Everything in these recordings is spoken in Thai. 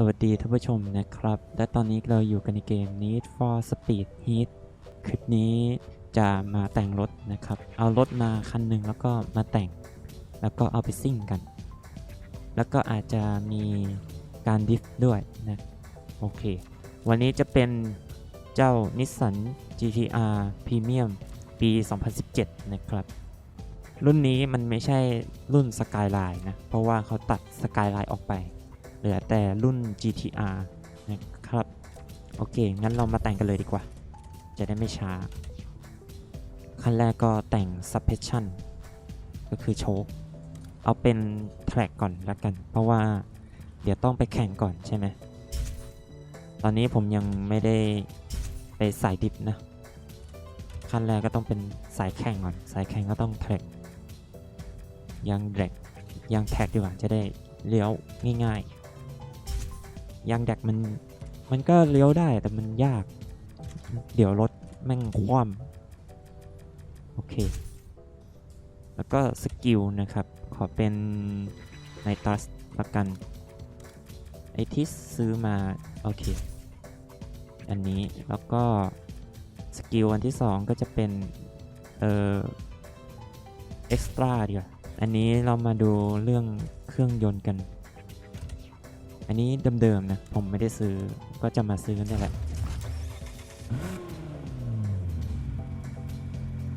สวัสดีท่านผู้ชมนะครับ และตอนนี้เราอยู่กันในเกม Need for Speed Heat คลิปนี้จะมาแต่งรถนะครับ เอารถมาคันหนึ่งแล้วก็มาแต่ง แล้วก็เอาไปซิ่งกัน แล้วก็อาจจะมีการดิฟด้วยนะ โอเค วันนี้จะเป็นเจ้า Nissan GTR Premium ปี 2017 นะครับ รุ่นนี้มันไม่ใช่รุ่น Skyline นะ เพราะว่าเขาตัด Skyline ออกไป เหลือแต่รุ่น GTR นะครับ โอเค งั้นเรามาแต่งกันเลยดีกว่า จะได้ไม่ช้า ขั้นแรกก็แต่ง suspension ก็คือโชคเอาเป็นแทร็กก่อนแล้วกัน เพราะว่าเดี๋ยวต้องไปแข่งก่อนใช่ไหม ตอนนี้ผมยังไม่ได้ไปสายดิบนะ ขั้นแรกก็ต้องเป็นสายแข่งก่อน สายแข่งก็ต้องแทร็กยังแดกยังแท็กดีกว่าจะได้เลี้ยวง่ายๆ ยางแดกมันมันก็เลี้ยวได้แต่มันยาก เดี๋ยวรถแม่งคว่ำโอเค แล้วก็สกิลนะครับ ขอเป็นไนตัสละกัน ไอที่ซื้อมา โอเค อันนี้แล้วก็สกิลอันที่ 2 ก็จะเป็น เอ่อเอ็กซ์ตร้าดีกว่า อันนี้เรามาดูเรื่องเครื่องยนต์กัน อันนี้เดิมๆนะ ผมไม่ได้ซื้อก็จะมาซื้อนี่แหละ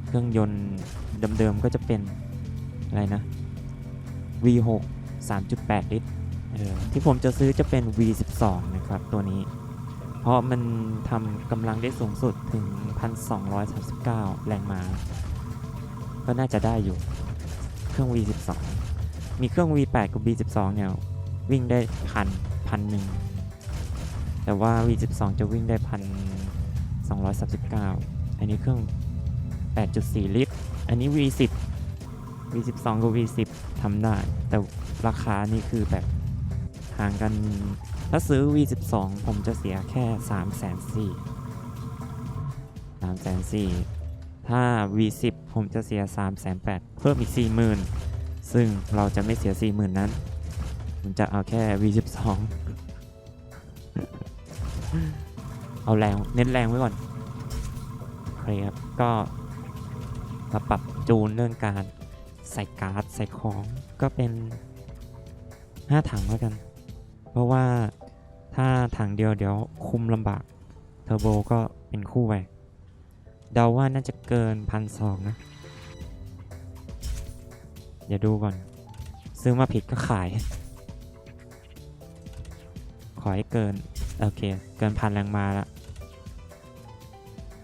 เครื่องยนต์เดิมๆก็จะเป็นอะไรนะ V6 3.8 ลิตรที่ผมจะซื้อจะเป็น V12 นะครับตัวนี้ เพราะมันทำกำลังได้สูงสุดถึง 1,239 แรงม้า ก็น่าจะได้อยู่ เครื่อง V12 มีเครื่อง V8 กับ V12 เนี่ย วิ่งได้พันพันหนึ่งแต่ว่า V12 จะวิ่งได้พันสองร้อยสามสิบเก้าอันนี้เครื่อง 8.4 ลิตร อันนี้ V10 V12 กับ V10 ทำได้ แต่ราคานี่คือแบบห่างกัน ถ้าซื้อ V12 ผมจะเสียแค่3 4 0 0 0 3 4 0 0ถ้า V10 ผมจะเสีย 3 8 0 0 0เพิ่มอีก 40,000 ซึ่งเราจะไม่เสีย 40,000 นั้น ผมจะเอาแค่ V12 เอาแรงเน้นแรงไว้ก่อนโอเคครับ ก็มาปรับจูนเรื่องการใส่การ์ดใส่ของก็เป็น 5 ถังแล้วกัน เพราะว่าถ้าถังเดียวเดี๋ยวคุมลำบากเทอร์โบก็เป็นคู่ไปเดาว่าน่าจะเกินพันสองนะ เดี๋ยวดูก่อน ซื้อมาผิดก็ขาย ขอให้เกิน โอเค เกินพันแรงมาแล้ว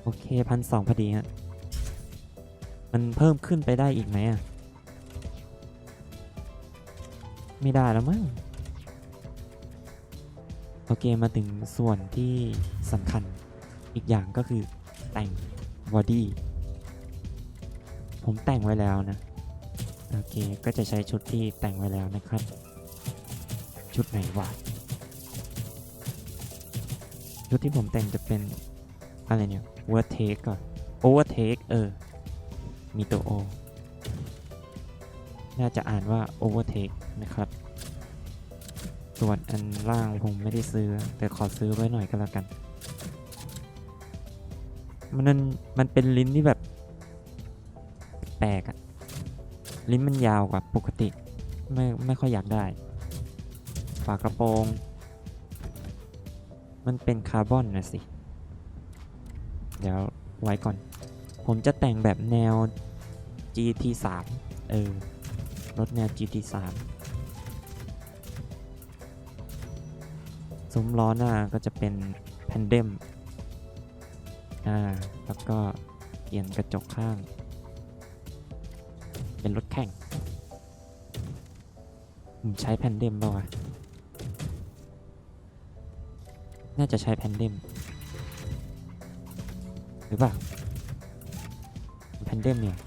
โอเคพันสองพอดีฮะ มันเพิ่มขึ้นไปได้อีกไหมอะ ไม่ได้แล้วมั้งโอเค มาถึงส่วนที่สำคัญอีกอย่างก็คือแต่งบอดี้ผมแต่งไว้แล้วนะ โอเค ก็จะใช้ชุดที่แต่งไว้แล้วนะครับ ชุดไหนวะ ชุดที่ผมแต่งจะเป็นอะไรเนี่ย overtake ก่อน overtake เออ มีตัว O น่าจะอ่านว่า overtake นะครับ ส่วนอันล่างผมไม่ได้ซื้อ แต่ขอซื้อไว้หน่อยก็แล้วกัน มันมันเป็นลิ้นที่แบบ แปลกอะลิ้นมันยาวกว่าปกติ ไม่ไม่ค่อยอยากได้ ฝากระโปรง มันเป็นคาร์บอนนะสิ เดี๋ยวไว้ก่อน ผมจะแต่งแบบแนว GT3 เออ รถแนว GT3 ซุ้มล้อหน้าก็จะเป็นแพนเดมอ่า แล้วก็เปลี่ยนกระจกข้าง เป็นรถแข่งผมใช้แพนเดมป่าวะ น่าจะใช้แพนเดมหรือเปล่าแพนเดมเนี่ย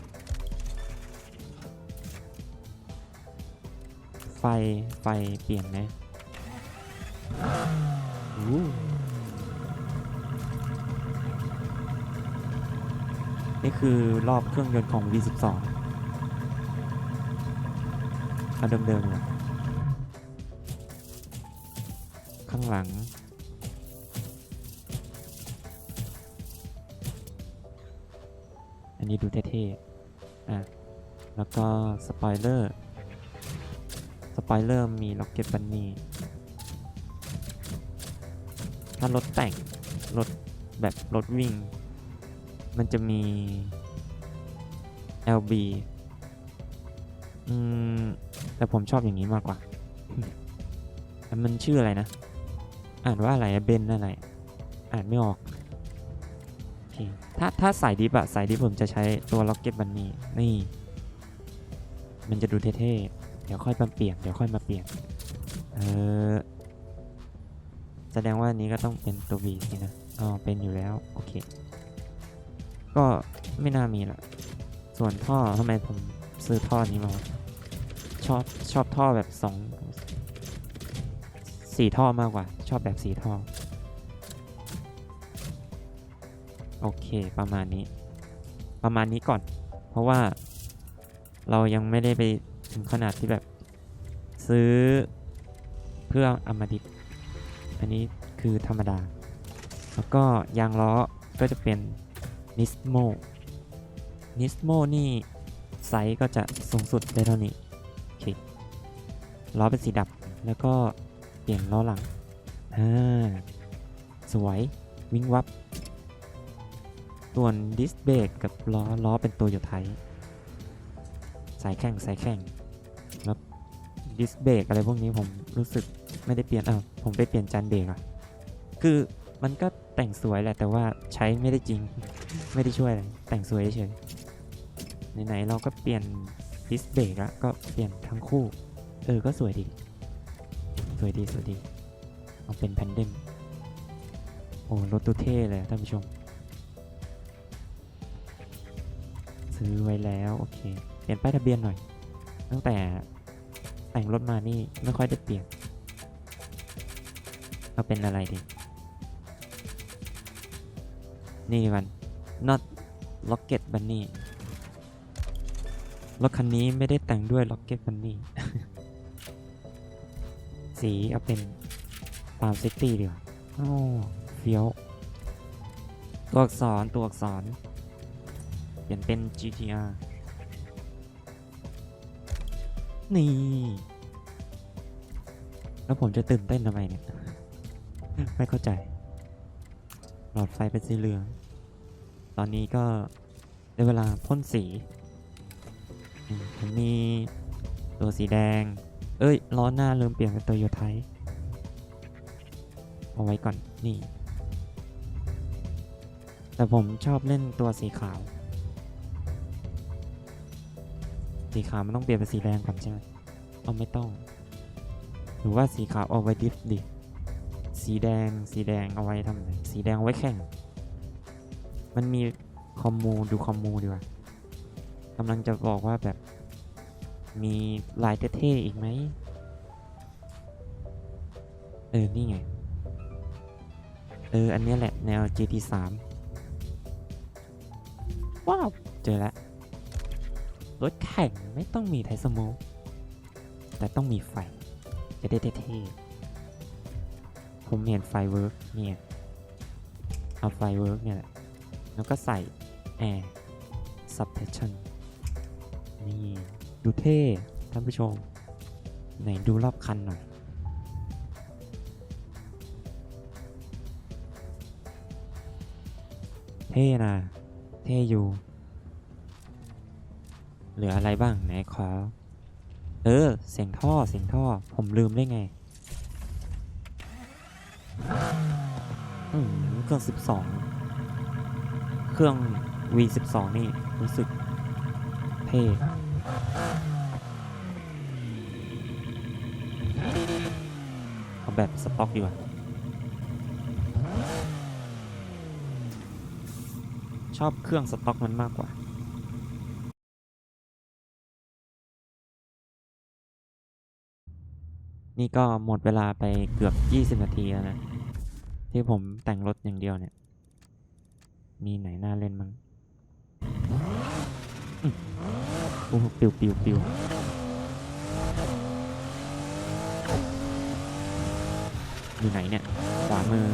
ไฟ ไฟเปลี่ยนไหมนี่คือรอบเครื่องยนต์ของ V12 เอาเดิมๆเลยข้างหลัง อันนี้ดูเท่ๆ อะ แล้วก็สปอยเลอร์ สปอยเลอร์มีล็อกเก็ตบันนี่ ถ้ารถแต่ง รถแบบรถวิ่ง มันจะมี LB อืม แต่ผมชอบอย่างนี้มากกว่าแต่มันชื่ออะไรนะ อ่านว่าอะไรเบนอะไร อ่านไม่ออก ถ้าถ้าสายดิฟอะสายดิฟผมจะใช้ตัวล็อกเก็ตบันนี่นี่ มันจะดูเท่ๆ เดี๋ยวค่อยมาเปลี่ยน เดี๋ยวค่อยมาเปลี่ยน เออ แสดงว่าอันนี้ก็ต้องเป็นตัว V สินะ อ๋อ เป็นอยู่แล้ว โอเค ก็ไม่น่ามีละ ส่วนท่อทำไมผมซื้อท่อนี้มา ชอบชอบท่อแบบสองสี่ท่อมากกว่า ชอบแบบสี่ท่อ โอเคประมาณนี้ ประมาณนี้ก่อน เพราะว่าเรายังไม่ได้ไปถึงขนาดที่แบบซื้อเพื่ออามาดิบอันนี้คือธรรมดา แล้วก็ยางล้อก็จะเป็น Nismo Nismo นี่ไซส์ก็จะสูงสุดได้เท่านี้โอเคล้อเป็นสีดำแล้วก็เปลี่ยนล้อหลังอ่าสวยวิ่งวับ ส่วนดิสเบรกกับล้อล้อเป็นตัวอยู่ไทยสายแข่งสายแข่งแล้วดิสเบรกอะไรพวกนี้ผมรู้สึกไม่ได้เปลี่ยนอะผมไปเปลี่ยนจานเบรกอะคือมันก็แต่งสวยแหละแต่ว่าใช้ไม่ได้จริง ไม่ได้ช่วยอะไรแต่งสวยเฉยๆไหนๆเราก็เปลี่ยนดิสเบรกแล้วก็เปลี่ยนทั้งคู่ เออก็สวยดี สวยดีสวยดี เอาเป็นแพนเดมโอ้รถตัวเท่เลยท่านผู้ชม ซื้อไว้แล้ว โอเค เปลี่ยนป้ายทะเบียนหน่อย ตั้งแต่แต่งรถมานี่ไม่ค่อยได้เปลี่ยน เอาเป็นอะไรดี นี่มัน not rocket bunny รถคันนี้ไม่ได้แต่งด้วย rocket bunny สีเอาเป็นฟาร์มซิตี้ดีกว่าโอ้เฟี้ยว ตัวอักษรตัวอักษร ลี่ยนเป็น GTR นี่ แล้วผมจะตื่นเต้นทำไมเนี่ย ไม่เข้าใจ หลอดไฟเป็นสีเหลือง ตอนนี้ก็ได้เวลาพ่นสีผมมีตัวสีแดง เอ้ย ล้อหน้าเริ่มเปลี่ยนเป็นตัวโยไทยเอาไว้ก่อน นี่ แต่ผมชอบเล่นตัวสีขาว สีขาวมันต้องเปลี่ยนเป็นสีแดงก่อนใช่ไหมเอาไม่ต้อง หรือว่าสีขาวเอาไว้ดิฟดิ สีแดง สีแดงเอาไว้ทำอะไรสีแดงเอาไว้แข่ง มันมีคอมมูดูคอมมูดีกว่ากำลังจะบอกว่าแบบมีลายเท่ๆอีกไหม เออ นี่ไง เออ อันนี้แหละ แนว GT3 ว้าว เจอแล้ว รถแข่งไม่ต้องมีไทสมกแต่ต้องมีไฟจะได้เท่ๆผมเห็นไฟเวิร์กเนี่ยเอาไฟเวิร์กเนี่ยแหละ แล้วก็ใส่แอร์ suppression นี่ดูเท่ท่านผู้ชม ไหนดูรอบคันหน่อยเท่นะ เท่อยู่ เหลืออะไรบ้างไหนขอเออ เสียงท่อเสียงท่อ ผมลืมได้ไงอืมเครื่อง12เครื่อง V12 นี่ รู้สึกเท่เอาแบบสต็อกดีกว่า ชอบเครื่องสต็อกมันมากกว่า นี่ก็หมดเวลาไปเกือบ 20 นาทีแล้วนะ ที่ผมแต่งรถอย่างเดียวเนี่ย มีไหนน่าเล่นมั้งโอ้โหปิวปิวปิวอยู่ไหนเนี่ย ขวามือ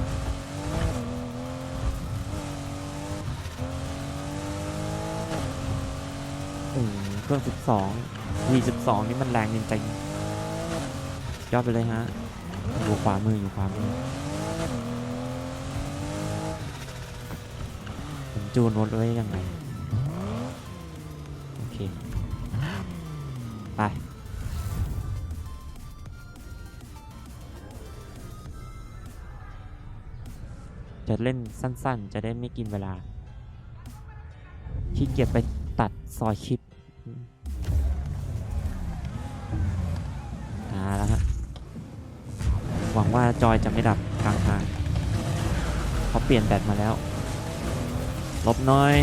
โอ้เครื่อง 12 V12 นี่มันแรงจริงๆ ยอดไปเลยฮะ อยู่ขวามืออยู่ขวามือผมจูนรถไว้ยังไง โอเค ไป จะเล่นสั้นๆ จะได้ไม่กินเวลา ขี้เกียจไปตัดซอยคลิป หวังว่าจอยจะไม่ดับกลางทางเขาเปลี่ยนแบตมาแล้ว ลบน้อย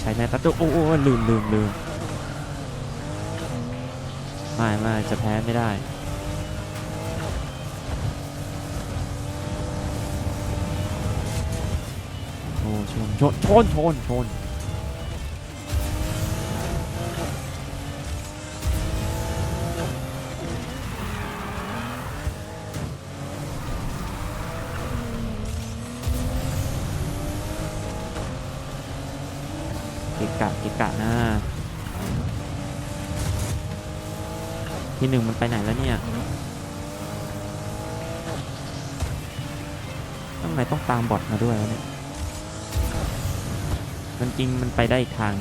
ใช้ในประตูโอ้โอ้ลืมลืมลืมไม่ไม่จะแพ้ไม่ได้โอ้ชนชนชนชนชน ที่หนึ่งมันไปไหนแล้วเนี่ยทำไมต้องตามบอทมาด้วยวะเนี่ย มันจริงมันไปได้อีกทาง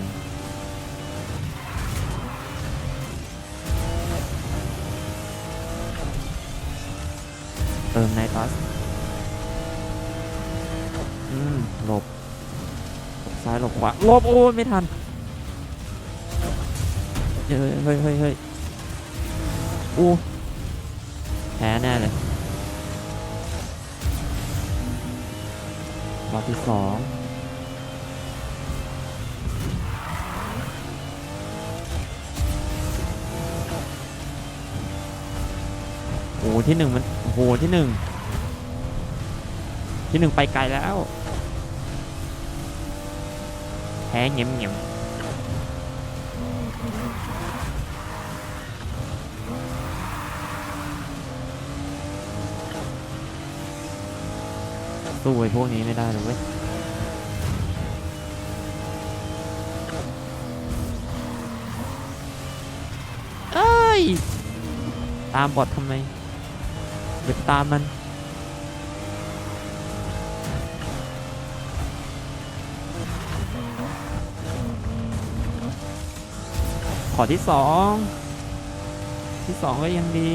เติมไนทัสอืมหลบหลบซ้ายหลบขวาหลบโอ้ไม่ทันเฮ้ยเฮ้ยเฮ้ย อู้แพ้แน่เลยรอบที่สองโอ้ที่หนึ่งมันโอ้โหที่หนึ่งที่หนึ่งไปไกลแล้วแพ้เงียบเงียบ สู้ไอ้พวกนี้ไม่ได้เลยเว้ยเอ้ย ตามบอททำไมเดี๋ยวตามมันขอที่สอง ที่สองก็ยังดี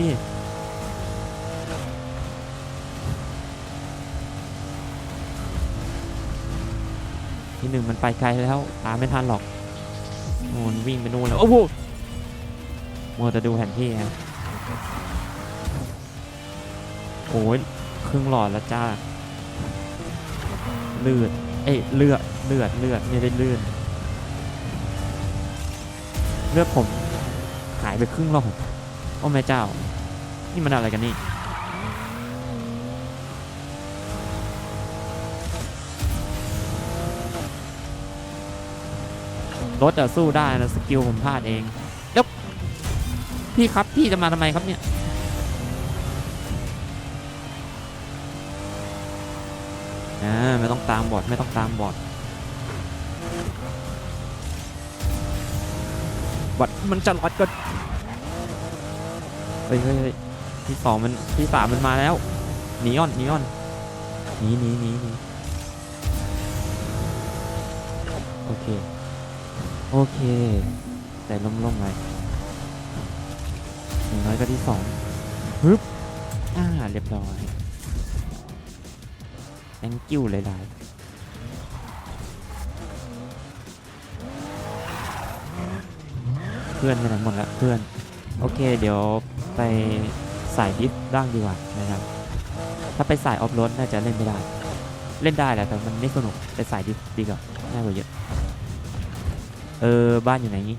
ที่หนึ่งมันไปไกลแล้วตามไม่ทันหรอกโอ้มันวิ่งไปนู่นแล้วโอ้โหมัวแต่ดูแผนที่ฮะโอ้ยครึ่งหลอดแล้วจ้าเลือดเอ้ยเลือดเลือดเลือดไม่ได้เลือดเลือดผมหายไปครึ่งหลอดโอ้แม่เจ้า นี่มันอะไรกันนี่ รถอะสู้ได้นะสกิลผมพลาดเอง แล้วพี่ครับพี่จะมาทำไมครับเนี่ยอ่าไม่ต้องตามบอดไม่ต้องตามบอดบอดมันจะรอดก็เฮ้ยเฮ้ยเฮ้ยที่สองมันที่สามมันมาแล้วหนีออนหนีออนหนีหนีหนีหนีโอเค โอเค แต่ล่มๆไว้อย่างน้อยก็ที่สองฮึบอ่า เรียบร้อย thank you หลายๆเพื่อนไปไหนหมดล้วเพื่อน โอเค เดี๋ยวไปสายดิฟร่างดีกว่านะครับ ถ้าไปสายออฟโรดน่าจะเล่นไม่ได้ เล่นได้แหละแต่มันไม่สนุกไปสายดิฟดีกว่าง่ายกว่าเยอะ เออ บ้านอยู่ไหนงี้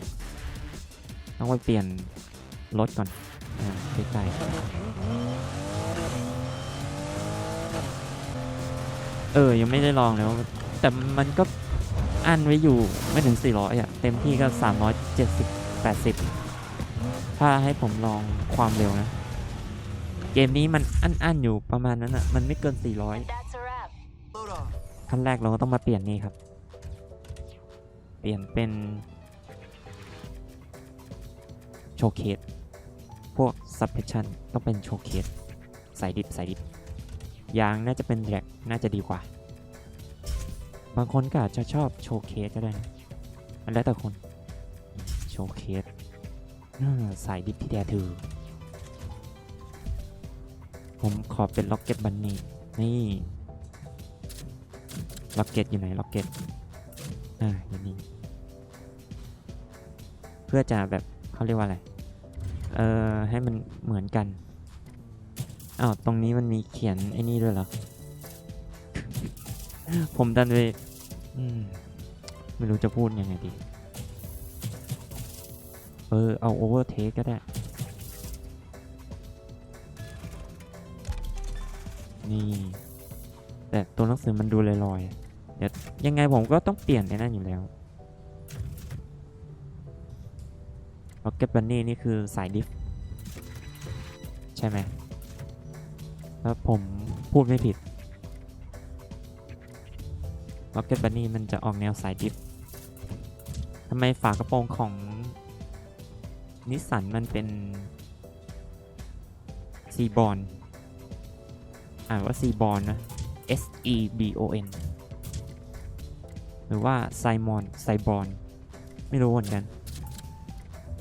ต้องไปเปลี่ยนรถก่อนอ่าใกล้ๆเออ ยังไม่ได้ลองเลยว่าแต่มันก็อันไว้อยู่ไม่ถึง 400อะ เต็มที่ก็ 370 80 ถ้าให้ผมลองความเร็วนะ เกมนี้มันอั้นๆอยู่ประมาณนั้นอะมันไม่เกิน 400 That's a wrap. Load off. ขั้นแรกเราก็ต้องมาเปลี่ยนนี่ครับ เปลี่ยนเป็นโชว์เคสพวก suppression ต้องเป็นโชว์เคสใส่ดิบใส่ดิบยางน่าจะเป็นแร็กน่าจะดีกว่า บางคนก็อาจจะชอบโชว์เคสก็ได้นะมันแล้วแต่คนโชว์เคสอ่าใส่ดิบที่แดถือ ผมขอเป็นล็อกเก็ตบันนี่นี่ล็อกเก็ตอยู่ไหนล็อกเก็ตอ่าอย่างนี้ พื่อจะแบบเขาเรียกว่าอะไร เอ่อ ให้มันเหมือนกัน อ้าว ตรงนี้มันมีเขียนไอ้นี่ด้วยเหรอ ผมดันไปอมไม่รู้จะพูดยังไงดี เออ เอาโอเวอร์เทคก็ได้ นี่ แต่ตัวหนังสือมันดูลอยๆ เดี๋ยวยังไงผมก็ต้องเปลี่ยนไอ้นั่นอยู่แล้ว Rocket Bunny นี่คือสายดิฟ ใช่ไหมถ้าผมพูดไม่ผิด Rocket Bunny มันจะออกแนวสายดิฟทำไมฝากระโปรงของนิสสันมันเป็นซีบอลอ่านว่าซีบอลนะ S E B O N หรือว่าไซมอนไซบอนไม่รู้เหมือนกัน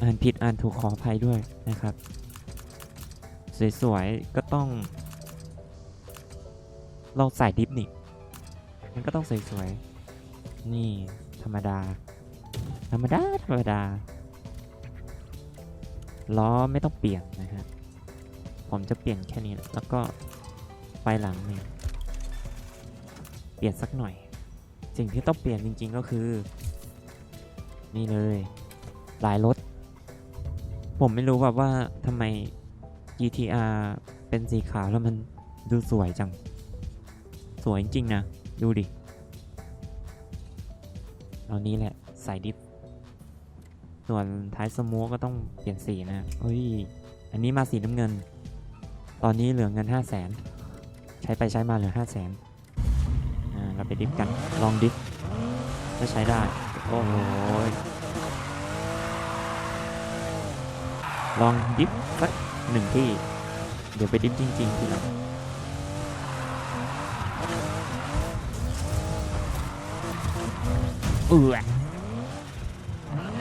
อ่านผิดอ่านถูกขออภัยด้วยนะครับ สวยๆ ก็ต้อง เราใส่ดิฟนี่มันก็ต้องสวยๆ นี่ธรรมดา ธรรมดา ธรรมดา ล้อไม่ต้องเปลี่ยนนะฮะผมจะเปลี่ยนแค่นี้แล้วก็ไฟหลังนี่เปลี่ยนสักหน่อย สิ่งที่ต้องเปลี่ยนจริงๆก็คือ นี่เลย ลายรถ ผมไม่รู้แบบว่าทำไม GTR เป็นสีขาวแล้วมันดูสวยจัง สวยจริงๆนะ ดูดิเอานี้แหละใส่ดิฟ ส่วนท้ายสมูก็ต้องเปลี่ยนสีนะเฮ้ย อันนี้มาสีน้ำเงิน ตอนนี้เหลือเงิน 5 0 0แสนใช้ไปใช้มาเหลือ 5 0 0แสนอ่าเราไปดิฟกัน ลองดิฟก็ใช้ได้ โอ้โหย ลองดิฟสักหนึ่งที่ เดี๋ยวไปดิฟจริง ๆ ทีหลังเอือ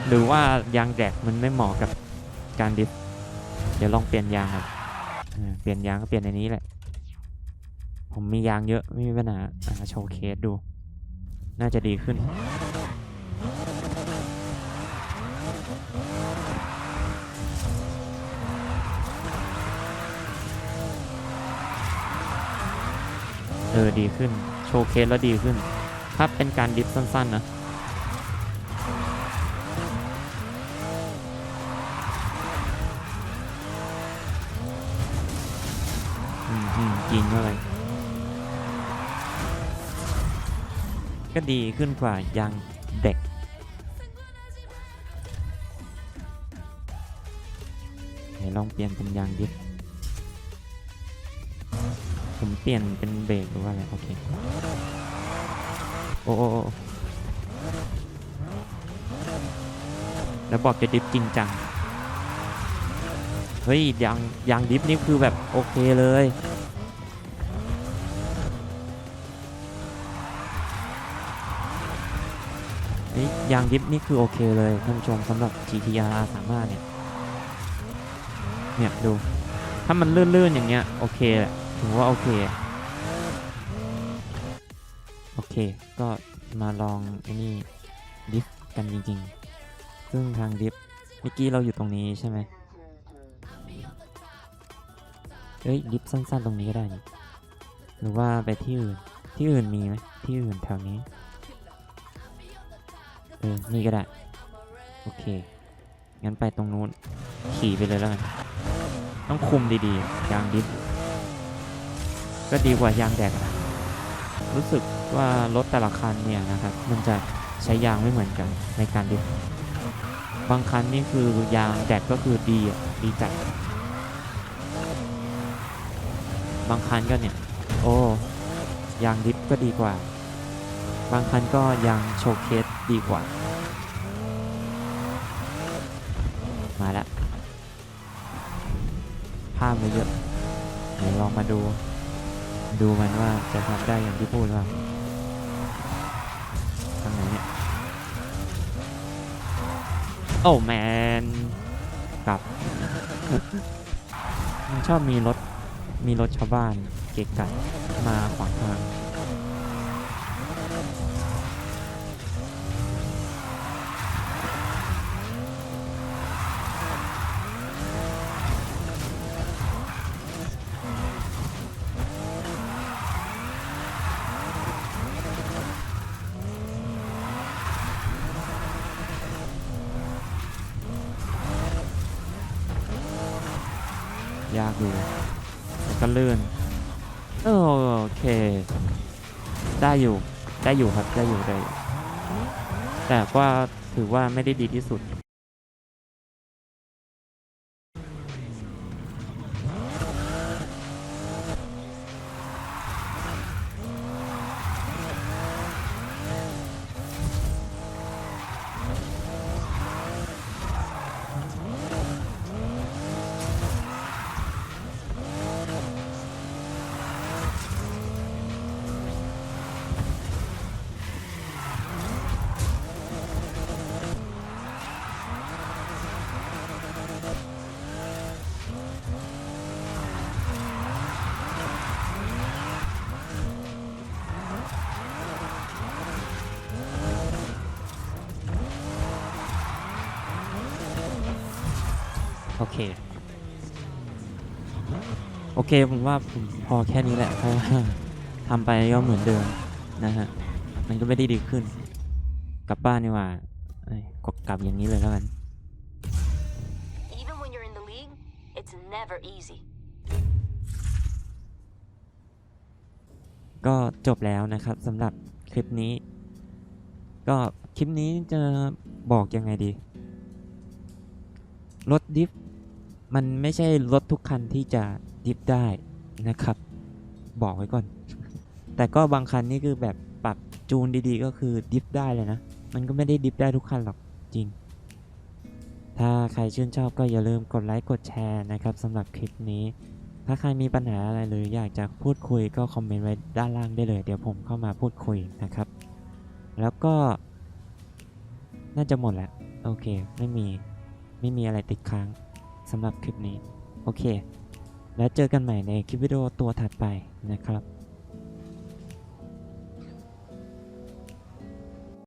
หรือว่ายางแดกมันไม่เหมาะกับการดิฟ เดี๋ยวลองเปลี่ยนยางครับเปลี่ยนยางก็เปลี่ยนในนี้แหละ ผมมียางเยอะไม่มีปัญหาโชว์เคสดู น่าจะดีขึ้น เออ ดีขึ้น โชว์เคสแล้วดีขึ้น ถ้าเป็นการดิฟสั้น ๆ นะ อืมอืมจริงเลยก็ดีขึ้นกว่ายางเด็กไหนลองเปลี่ยนเป็นยางดิฟ เปลี่ยนเป็นเบรกหรือว่าอะไร โอเค โอ้โอ้แล้วบอกจะดิฟจริงจัง เฮ้ยยางยางดิฟนี่คือแบบโอเคเลยนี่ยางดิฟนี่คือโอเคเลยท่านผู้ชมสำหรับ GTR 35เนี่ย เนี่ยดู ถ้ามันลื่นๆอย่างเงี้ย โอเคแหละ ถือว่าโอเค โอเค ก็มาลองไอ้นี่ดิฟกันจริงๆ ซึ่งทางดิฟเมื่อกี้เราอยู่ตรงนี้ใช่ไหมเอ้ย ดิฟสั้นๆ ตรงนี้ก็ได้นี่หรือว่าไปที่อื่น ที่อื่นมีไหมที่อื่นแถวนี้ เออ นี่ก็ได้ โอเค งั้นไปตรงนู้น ขี่ไปเลยแล้วกัน ต้องคุมดีๆยางดิฟ ก็ดีกว่ายางแดกอะรู้สึกว่ารถแต่ละคันเนี่ยนะครับมันจะใช้ยางไม่เหมือนกันในการดิฟบบางคันนี่คือยางแดดก็คือดีดีจัดบางคันก็เนี่ยโอ้ยางดิฟก็ดีกว่า บางคันก็ยางโชว์เคสดีกว่า มาแล้วภาพเยอะเดี๋ยวลองมาดู ดูมันว่าจะทำได้อย่างที่พูดหรือเปล่าทางไหนเนี่ย โอ้แมนกลับมันชอบมีรถ มีรถชาวบ้านเกะกะมาขวางทาง ยากอยู่แต่ก็ลื่นโอเค ได้อยู่ได้อยู่ครับได้อยู่ได้อยู่แต่ว่าถือว่าไม่ได้ดีที่สุด เค โอเคผมว่าผมพอแค่นี้แหละเพราะว่าทำไปก็เหมือนเดิมนะฮะ มันก็ไม่ได้ดีขึ้น กลับบ้านดีกว่าเอ้ยกดกลับอย่างนี้เลยแล้วกัน Even when you're in the league, it's never easy. ก็จบแล้วนะครับสำหรับคลิปนี้ ก็คลิปนี้จะบอกยังไงดี รถดิฟ มันไม่ใช่รถทุกคันที่จะดิฟได้นะครับ บอกไว้ก่อน แต่ก็บางคันนี่คือแบบปรับจูนดีๆ ก็คือดิฟได้เลยนะ มันก็ไม่ได้ดิฟได้ทุกคันหรอกจริง ถ้าใครชื่นชอบก็อย่าลืมกดไลค์กดแชร์นะครับสำหรับคลิปนี้ ถ้าใครมีปัญหาอะไรหรืออยากจะพูดคุยก็คอมเมนต์ไว้ด้านล่างได้เลย เดี๋ยวผมเข้ามาพูดคุยนะครับ แล้วก็ น่าจะหมดแล้ว โอเค ไม่มี ไม่มีอะไรติดค้าง สำหรับคลิปนี้ โอเค แล้วเจอกันใหม่ในคลิปวิดีโอตัวถัดไปนะครับ